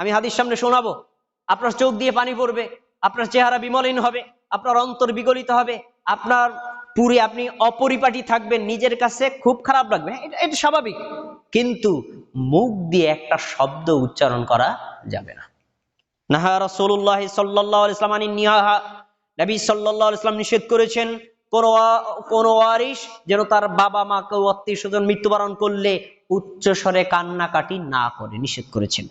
আমি হাদিস সামনে শোনাবো। আপনার চোখ দিয়ে পানি পড়বে আপনার চেহারা বিমলিন হবে আপনার অন্তর বিগলিত হবে আপনার পুরে আপনি অপরিপাটি থাকবেন নিজের কাছে খুব খারাপ লাগবে। হ্যাঁ, এটা এটা স্বাভাবিক। কিন্তু মুখ দিয়ে একটা শব্দ উচ্চারণ করা যাবে না। আনিন নবী সাল্লাল্লাহু আলাইহি ওয়াসাল্লাম নিষেধ করেছেন কোন ওয়া- কোন ওয়ারিশ যেন তার বাবা মা কেউ আত্মীয় স্বজন মৃত্যুবরণ করলে উচ্চ স্বরে কান্নাকাটি না করে নিষেধ করেছেন।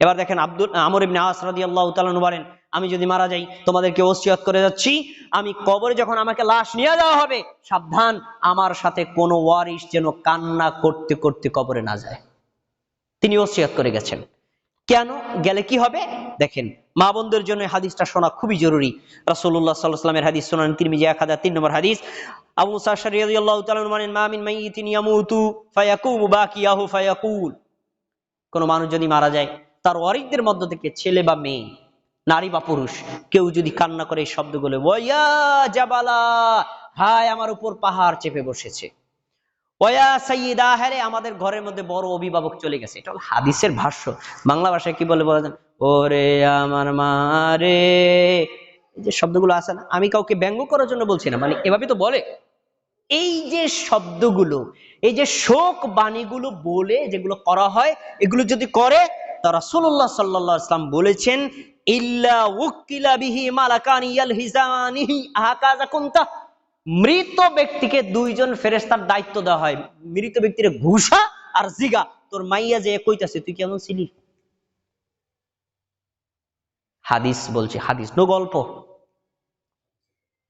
এবার দেখেন আব্দুল, আমর ইবনে আস রাদিয়াল্লাহু তাআলা আনহু বলেন, আমি যদি মারা যাই, তোমাদেরকে ওসিয়ত করে যাচ্ছি। আমি কবরে যখন আমাকে লাশ নিয়ে যাওয়া হবে, সাবধান, আমার সাথে কোনো ওয়ারিশ যেন কান্না করতে করতে কবরে না যায়। তিনি ওসিয়ত করে গেছেন। কেন? গেলে কি হবে? দেখেন, মা বোনদের জন্য হাদিসটা শোনা খুবই জরুরি। রাসূলুল্লাহ সাল্লাল্লাহু আলাইহি হাদিস শোনান তিরমিজি 1003 নম্বর হাদিস, আবু মুসা রাদিয়াল্লাহু তাআলা বলেন, মা মিন মাইয়িতিন ইয়ামুতু, ফায়াকুমু বাকিয়াহু, ফায়াকুল। কোন মানুষ যদি মারা যায় তার ওয়ারিকদের মধ্য থেকে ছেলে বা মেয়ে, নারী বা পুরুষ, কেউ যদি কান্না করে এই শব্দগুলো ওয়া জাবালা, হায়, আমার উপর পাহাড় চেপে বসেছে। ওয়া সাইয়্যিদা হ্যারে আমাদের ঘরের মধ্যে বড় অভিভাবক চলে গেছে। এটা হলো হাদিসের ভাষ্য। বাংলা ভাষায় কি বলে বলা যায়? ওরে আমার মা রে। যে শব্দগুলো আছে না, আমি কাউকে ব্যঙ্গ করার জন্য বলছি না মানে এভাবে তো বলে। এই যে শব্দগুলো, এই যে শোক বাণীগুলো বলে, যেগুলো করা হয়, এগুলো যদি করে সাল্লাল্লাহু আলাইহি সাল্লাম বলেছেন মৃত ব্যক্তিকে দুইজন ফেরেশতার দায়িত্ব দেওয়া হয়। মৃত ব্যক্তির ঘুষা আর জিগা। তোর মাইয়া যে কইতাছে, তুই কেমন ছিলি হাদিস বলছি, হাদিস, নো গল্প।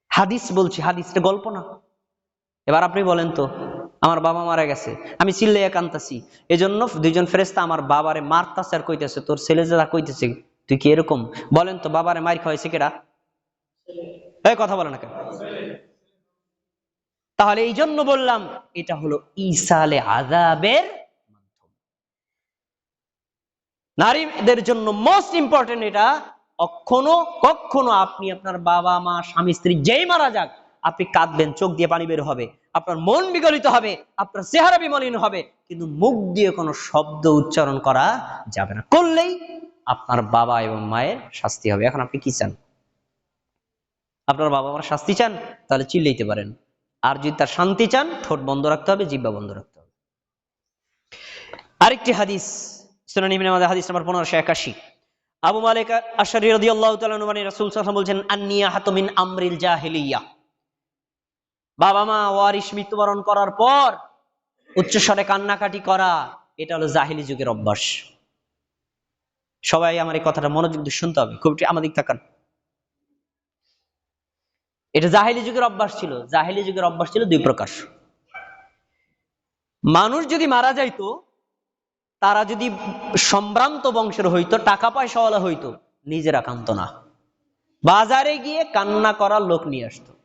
হাদিস বলছি, হাদিসটা গল্প না। এবার আপনি বলেন তো আমার বাবা মারা গেছে। আমি চিল্লাইয়া কান্তাছি। এজন্য দুইজন ফেরেস্তা আমার বাবারে মারতাছে আর কইতেছে, তোর ছেলে যারা কইতেছে, তুই কি এরকম? বলেন তো, বাবারে মার খাওয়াইছে কেডা? এই কথা বলে না কেন? তাহলে এই জন্য বললাম, এটা হলো ইসালে আজাবের নারীদের জন্য মোস্ট ইম্পর্টেন্ট এটা কখনো কখনো আপনি আপনার বাবা মা, স্বামী, স্ত্রী যেই মারা যাক আপনি কাঁদবেন, চোখ দিয়ে পানি বের হবে, আপনার মন বিগলিত হবে, আপনার চেহারা বিমলিন হবে, কিন্তু মুখ দিয়ে কোনো শব্দ উচ্চারণ করা যাবে না। করলেই আপনার বাবা এবং মায়ের শাস্তি হবে। এখন আপনি কি চান? আপনার বাবা মার শাস্তি চান? তাহলে চিল্লাইতে পারেন। আর যদি তার শান্তি চান, ঠোঁট বন্ধ রাখতে হবে জিব্বা বন্ধ রাখতে হবে। আরেকটি হাদিস, সুনান ইবনে মাজাহ হাদিস নাম্বার 1581 আবু মালিক আশআরী রাদিয়াল্লাহু তাআলা আনহু মানে রাসূল ওয়াসাল্লাম বলছেন, আন্নিয়াহাতু মিন আমরিল জাহিলিয়া। বাবা মা ওয়ারিশ মৃত্যুবরণ করার পর উচ্চস্বরে কান্নাকাটি করা, এটা হলো জাহিলি যুগের অভ্যাস। সবাই আমার এই কথাটা মনোযোগ দিয়ে শুনতে হবে, খুব একটু আমাদিক তাকান। এটা জাহিলি যুগের অভ্যাস ছিল, জাহিলি যুগের অভ্যাস ছিল দুই প্রকার। মানুষ যদি মারা যাইতো, তারা যদি সম্ভ্রান্ত বংশের হইতো, টাকা পয়সাওয়ালা হইতো, নিজেরা কান্ত না। বাজারে গিয়ে কান্না করার লোক নিয়ে আসতো।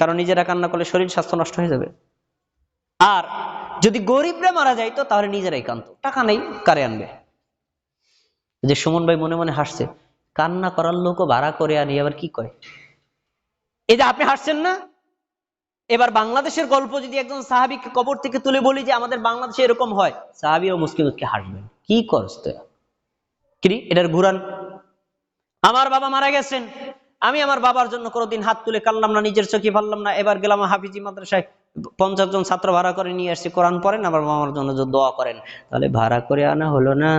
কারণ নিজেরা কান্না করলে শরীর স্বাস্থ্য নষ্ট হয়ে যাবে। আর যদি গরিবরা মারা যাইতো তাহলে নিজেরাই কান্ত টাকা নেই, কারে আনবে? যে সুমন ভাই মনে মনে হাসছে, কান্না করার লোকও ভাড়া করে আনি, আবার কি কয় এই যে আপনি হাসছেন না? এবার বাংলাদেশের গল্প যদি একজন সাহাবিকে কবর থেকে তুলে বলি যে আমাদের বাংলাদেশে এরকম হয়, সাহাবি ও মুসকিন মুসকে হাসবেন। কি করস তুই? কি এটার ঘুরান। আমার বাবা মারা গেছেন আমি আমার বাবার জন্য কোনোদিন হাত তুলে কানলাম না, নিজের চোখে পারলাম না। এবার গেলাম হাফিজি মাদ্রাসায়। পঞ্চাশ জন ছাত্র ভাড়া করে নিয়ে আসছি, কোরআন পড়েন আমার মামার জন্য দোয়া করেন। তাহলে ভাড়া করে আনা হলো না।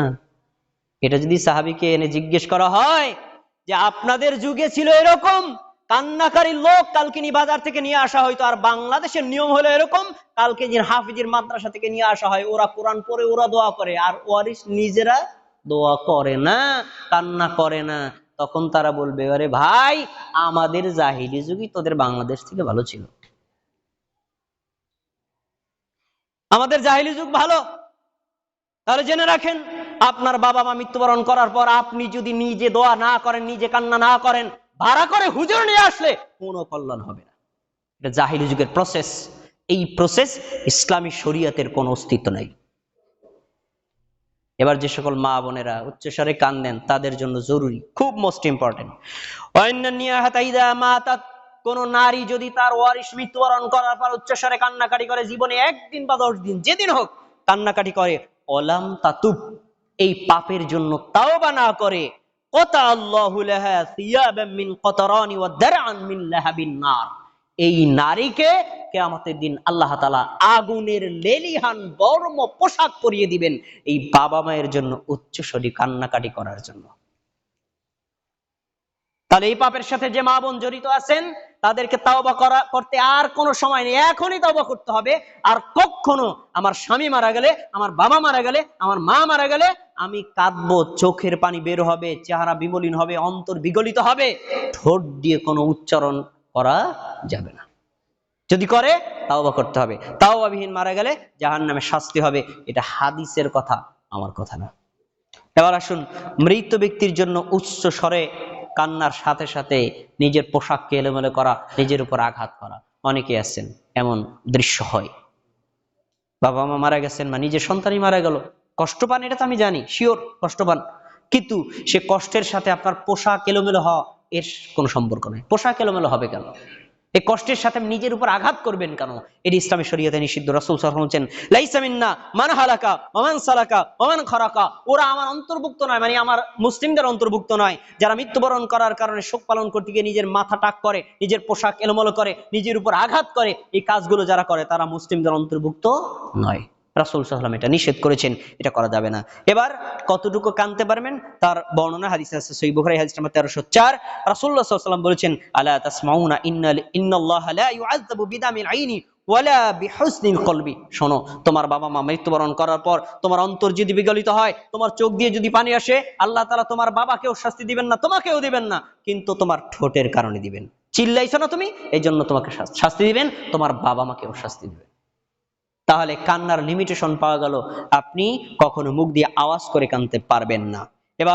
এটা যদি সাহাবিকে এনে জিজ্ঞেস করা হয় যে আপনাদের যুগে ছিল এরকম, কান্নাকারী লোক কালকিনি বাজার থেকে নিয়ে আসা হয়তো, আর বাংলাদেশের নিয়ম হলো এরকম কালকিনির হাফিজির মাদ্রাসা থেকে নিয়ে আসা হয়, ওরা কোরআন পড়ে, ওরা দোয়া করে, আর ওয়ারিস নিজেরা দোয়া করে না, কান্না করে না। তখন তারা বলবে, আরে ভাই, আমাদের জাহিলি যুগই তোদের বাংলাদেশ থেকে ভালো ছিল। আমাদের জাহিলি যুগ ভালো। তাহলে জেনে রাখেন, আপনার বাবা মা মৃত্যুবরণ করার পর আপনি যদি নিজে দোয়া না করেন, নিজে কান্না না করেন, ভাড়া করে হুজুর নিয়ে আসলে কোনো কল্যাণ হবে না। এটা জাহিলি যুগের প্রসেস এই প্রসেস ইসলামী শরীয়তের কোনো অস্তিত্ব নাই। এবার যে সকল মা বোনেরা উচ্চস্বরে কান্দেন তাদের জন্য জরুরি, খুব মোস্ট ইম্পর্টেন্ট কোন নারী যদি তার ওয়ারিশ মৃত্যুবরণ করার পর উচ্চস্বরে কান্নাকাটি করে জীবনে একদিন বা দশ দিন, যেদিন হোক কান্নাকাটি করে, অলাম তাতুব, এই পাপের জন্য তাওবা না করে, কতা আল্লাহু লাহা সিয়াবাম মিন কতরানি ওয়া দারআন নার। এই নারীকে কেয়ামতের দিন আল্লাহ তালা আগুনের লেলিহান বর্ম পোশাক পরিয়ে দিবেন এই বাবা মায়ের জন্য উচ্চস্বরী কান্নাকাটি করার জন্য। তাহলে এই পাপের সাথে যে মা বোন জড়িত আছেন, তাদেরকে তাওবা করা, করতে আর কোনো সময় নেই। এখনই তাওবা করতে হবে। আর কখনো আমার স্বামী মারা গেলে, আমার বাবা মারা গেলে, আমার মা মারা গেলে আমি কাঁদবো, চোখের পানি বের হবে, চেহারা বিমলিন হবে, অন্তর বিগলিত হবে। ঠোঁট দিয়ে কোনো উচ্চারণ করা যাবে না। যদি করে, তাওবা করতে হবে। তাওবাবিহীন মারা গেলে জাহান নামে শাস্তি হবে। এটা হাদিসের কথা, আমার কথা না। এবার আসুন, মৃত ব্যক্তির জন্য উচ্চ স্বরে কান্নার সাথে সাথে নিজের পোশাককে এলোমেলো করা, নিজের উপর আঘাত করা। অনেকে আছেন, এমন দৃশ্য হয়। বাবা মা মারা গেছেন বা নিজের সন্তানই মারা গেল। কষ্ট পান, এটা তো আমি জানি, শিওর কষ্ট পান। কিন্তু সে কষ্টের সাথে আপনার পোশাক এলোমেলো হওয়া এর কোনো সম্পর্ক নেই। পোশাক এলোমেলো হবে কেন? এই কষ্টের সাথে নিজের উপর আঘাত করবেন কেন? এটি ইসলামী শরীয়তে নিষিদ্ধ। রাসূল সাল্লাল্লাহু আলাইহি ওয়াসাল্লাম বলছেন, লাইসা মান হালাকা ওমান সালাকা ওমান খরাকা। ওরা আমার অন্তর্ভুক্ত নয় মানে আমার মুসলিমদের অন্তর্ভুক্ত নয়, যারা মৃত্যুবরণ করার কারণে শোক পালন করতে গিয়ে নিজের মাথা টাক করে, নিজের পোশাক এলোমেলো করে, নিজের উপর আঘাত করে, এই কাজগুলো যারা করে, তারা মুসলিমদের অন্তর্ভুক্ত নয়। রাসুল সাল্লাম এটা নিষেধ করেছেন, এটা করা যাবে না। এবার কতটুকু কানতে পারবেন? তার বর্ণনা হাদিস আছে সই বুখারী হাদিস নাম্বার 1304 রাসূলুল্লাহ সাল্লাল্লাহু আলাইহি ওয়াসাল্লাম বলেছেন, আলা তাসমাউনা ইন্নাল, ইন্নাল্লাহা লা ইউআযাবু বিদামিল আইনি ওয়ালা কলবি। শোনো, তোমার বাবা মা মৃত্যুবরণ করার পর তোমার অন্তর যদি বিগলিত হয়, তোমার চোখ দিয়ে যদি পানি আসে, আল্লাহ তাআলা তোমার বাবাকেও শাস্তি দিবেন না, তোমাকেও দিবেন না, কিন্তু তোমার ঠোঁটের কারণে দিবেন। চিল্লাইছো না তুমি? এই জন্য তোমাকে শাস্তি দিবেন, তোমার বাবা মাকেও শাস্তি দিবেন। তাহলে কান্নার লিমিটেশন পাওয়া গেল। আপনি কখনো মুখ দিয়ে আওয়াজ করে কানতে পারবেন না।